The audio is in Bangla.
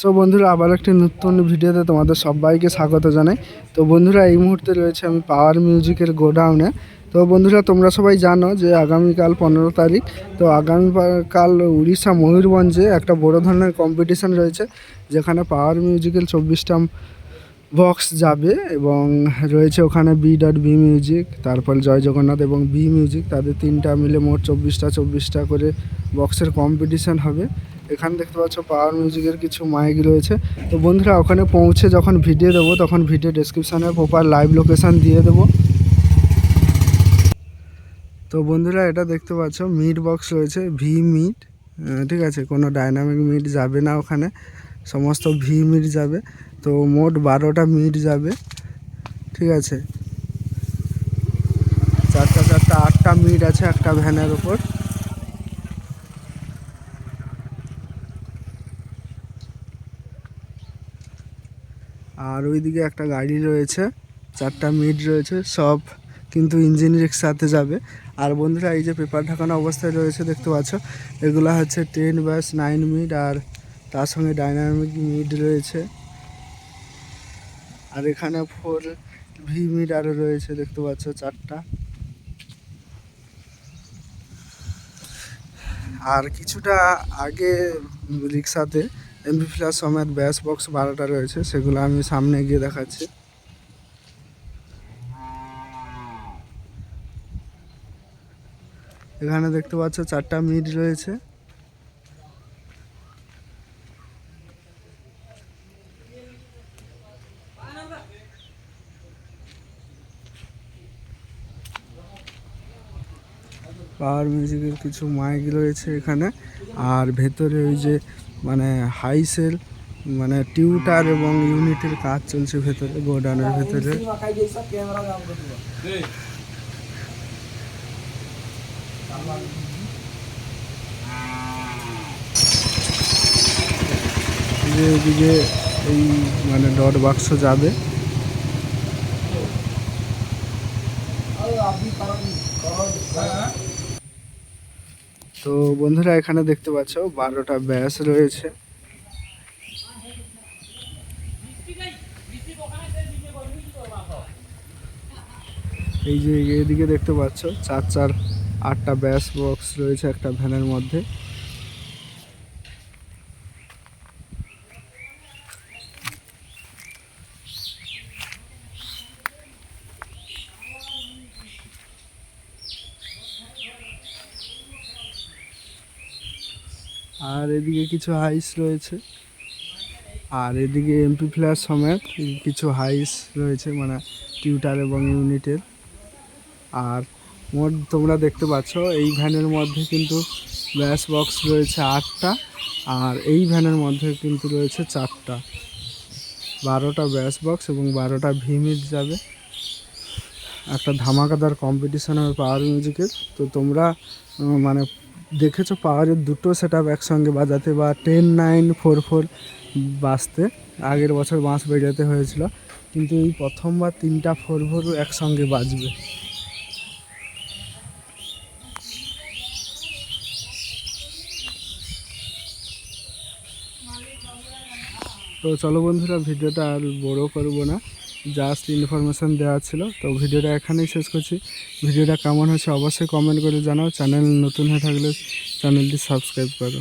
সো বন্ধুরা আবার একটি নতুন ভিডিওতে তোমাদের সবাইকে স্বাগত জানাই। তো বন্ধুরা, এই মুহূর্তে রয়েছে আমি পাওয়ার মিউজিকের গোডাউনে তো বন্ধুরা, তোমরা সবাই জানো যে আগামীকাল পনেরো তারিখ, তো আগামীকাল উড়িষ্যা ময়ূরভঞ্জে একটা বড় ধরনের কম্পিটিশান রয়েছে, যেখানে পাওয়ার মিউজিকের চব্বিশটা বক্স যাবে এবং রয়েছে ওখানে বি ডট বি মিউজিক তারপর জয় জগন্নাথ এবং বি মিউজিক তাদের তিনটা মিলে মোট চব্বিশটা চব্বিশটা করে বক্সের কম্পিটিশান হবে। এখানে দেখতে পাচ্ছ পাওয়ার মিউজিকের কিছু মাইক রয়েছে। তো বন্ধুরা, ওখানে পৌঁছে যখন ভিডিও দেবো, তখন ভিডিও ডেসক্রিপশানে প্রপার লাইভ লোকেশান দিয়ে দেবো। তো বন্ধুরা, এটা দেখতে পাচ্ছ মিট বক্স রয়েছে ভি মিট ঠিক আছে, কোনো ডাইনামিক মিট যাবে না ওখানে। সমস্ত ভি মিট যাবে। তো মোট বারোটা মিট যাবে। ঠিক আছে। চারটা চারটা, আটটা মিট আছে একটা ভ্যানের ওপর আর ওইদিকে একটা গাড়ি রয়েছে, চারটা মিড রয়েছে, সব কিন্তু ইঞ্জিন রিক্সাতে যাবে। আর বন্ধুরা, এই যে পেপার ঢাকানো অবস্থায় রয়েছে, দেখতে পাচ্ছ? এগুলো হচ্ছে টেন ব্যাস নাইন মিড আর তার সঙ্গে ডাইনামিক মিড রয়েছে। আর এখানে ফোর ভি মিড আরও রয়েছে, দেখতে পাচ্ছ চারটা। আর কিছুটা আগে রিক্সাতে এমবি প্লাস সমেত ব্যাস বক্স বারোটা রয়েছে, সেগুলো আমি সামনে গিয়ে দেখাচ্ছি। এখানে দেখতে পাচ্ছ চারটা মিট রয়েছে। পাওয়ার মিউজিকের কিছু মাইক রয়েছে এখানে। আর ভেতরে ওই যে মানে হাই সেল মানে টিউটার এবং ইউনিটের কাজ চলছে ভেতরে গোডাউনের ভেতরে। যে এদিকে এই মানে ডট বাক্স যাবে। তো বন্ধুরা, এখানে দেখতে পাচ্ছ, বারোটা ব্যাস রয়েছে। এই যে এদিকে দেখতে পাচ্ছ, চার চার আটটা ব্যাস বক্স রয়েছে একটা ভ্যানের মধ্যে। আর এদিকে কিছু হাইস রয়েছে। আর এদিকে এমপি ফ্ল্যাশ সমেত কিছু হাইস রয়েছে মানে টিউটার এবং ইউনিটের আর মোট তোমরা দেখতে পাচ্ছ, এই ভ্যানের মধ্যে কিন্তু ব্যাস বক্স রয়েছে আটটা, আর এই ভ্যানের মধ্যে কিন্তু রয়েছে চারটা। বারোটা ব্যাস বক্স এবং বারোটা ভিমিট যাবে। একটা ধামাকাদার কম্পিটিশন হবে পাওয়ার মিউজিকের তো তোমরা মানে দেখেছ পাওয়ারের দুটো সেট আপ একসঙ্গে বাজাতে বা টেন নাইন ফোর ফোর বাজতে। আগের বছর বাঁশ বেজাতে হয়েছিল, কিন্তু এই প্রথমবার তিনটা ফোর ফোর একসঙ্গে বাজবে। তো চলো বন্ধুরা, ভিডিওটা আর বড় করব না। জাস্ট ইনফরমেশান দেওয়া ছিল। তো ভিডিওটা এখানেই শেষ করছি। ভিডিওটা কেমন হয়েছে অবশ্যই কমেন্ট করে জানাও। চ্যানেল নতুন হয়ে থাকলে চ্যানেলটি সাবস্ক্রাইব করো।